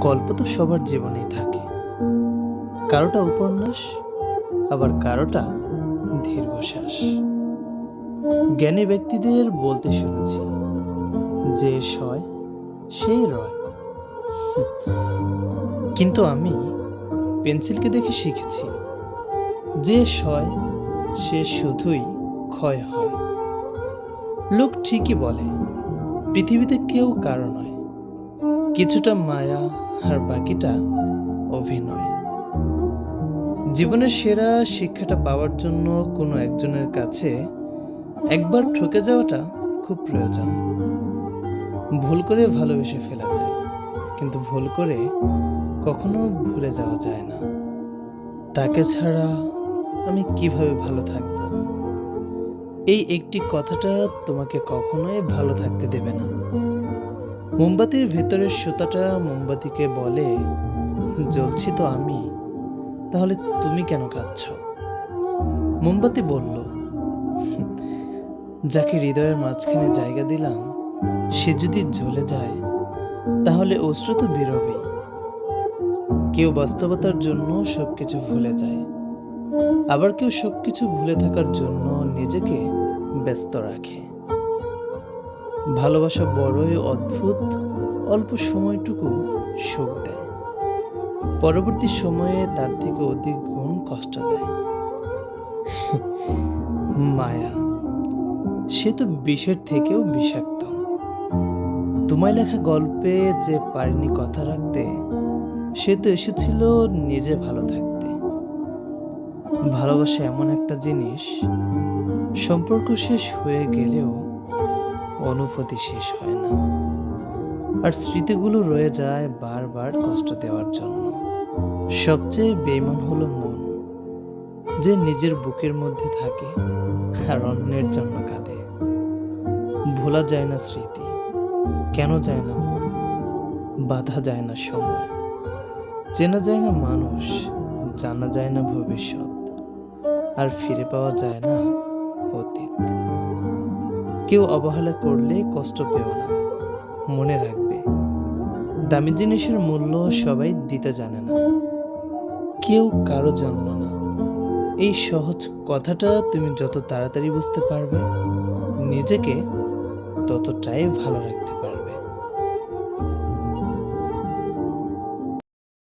গল্প তো সবার জীবনেই থাকে। কারোটা উপন্যাস, আবার কারোটা দীর্ঘশ্বাস। জ্ঞানী ব্যক্তিদের বলতে শুনেছি, যে সয়, সেই রয়। কিন্তু আমি পেন্সিলকে দেখে শিখেছি, যে সয়, সে শুধুই ক্ষয় হয়। লোক ঠিকই বলে, পৃথিবীতে কেউ কারও নয়। কিছুটা মায়া আর বাকিটা অভিনয়। জীবনের সেরা শিক্ষাটা পাওয়ার জন্য কোনো একজনের কাছে একবার ঠকে যাওয়াটা খুব প্রয়োজন। ভুল করে ভালোবেসে ফেলা যায়, কিন্তু ভুল করে কখনো ভুলে যাওয়া যায় না। তাকে ছাড়া আমি কীভাবে ভালো থাকব? এই একটি কথাটা তোমাকে কখনোই ভালো থাকতে দেবে না। মোমবাতির ভেতরের সুতাটা মোমবাতিকে বলে, জ্বলছি তো আমি, তাহলে তুমি কেন কাঁদছ? মোমবাতি বলল, যাকে হৃদয়ের মাঝখানে জায়গা দিলাম, সে যদি জ্বলে যায়, তাহলে অশ্রু তো কেউ বাস্তবতার জন্য সবকিছু ভুলে যায়, আবার কেউ সবকিছু ভুলে থাকার জন্য নিজেকে ব্যস্ত রাখে। ভালোবাসা বড়ই অদ্ভুত, অল্প সময়টুকু সুখ দেয়। পরবর্তী সময়ে তার থেকে অধিক গুণ কষ্ট দেয়। মায়া, সে তো বিষের থেকেও বিষাক্ত। তোমায় লেখা গল্পে যে পারেনি কথা রাখতে, সে তো এসেছিল নিজে ভালো থাকতে। ভালোবাসা এমন একটা জিনিস, সম্পর্ক শেষ হয়ে গেলেও অনুভূতি শেষ হয় না। আর স্মৃতিগুলো রয়ে যায় বারবার কষ্ট দেওয়ার জন্য। সবচেয়ে বেইমান হলো মন, যে নিজের বুকের মধ্যে থাকে আর অন্যের জন্য কাঁদে। ভোলা যায় না স্মৃতি, কেন যায় না মন? বাধা যায় না সময়, চেনা যায় না মানুষ, জানা যায় না ভবিষ্যৎ, আর ফিরে পাওয়া যায় না অতীত। কেউ অবহেলা করলে কষ্ট পেও না। মনে রাখবে, দামি জিনিসের মূল্য সবাই দিতে জানে না। কেউ কারও জন্ম না। এই সহজ কথাটা তুমি যত তাড়াতাড়ি বুঝতে পারবে, নিজেকে ততটাই ভালো রাখতে পারবে।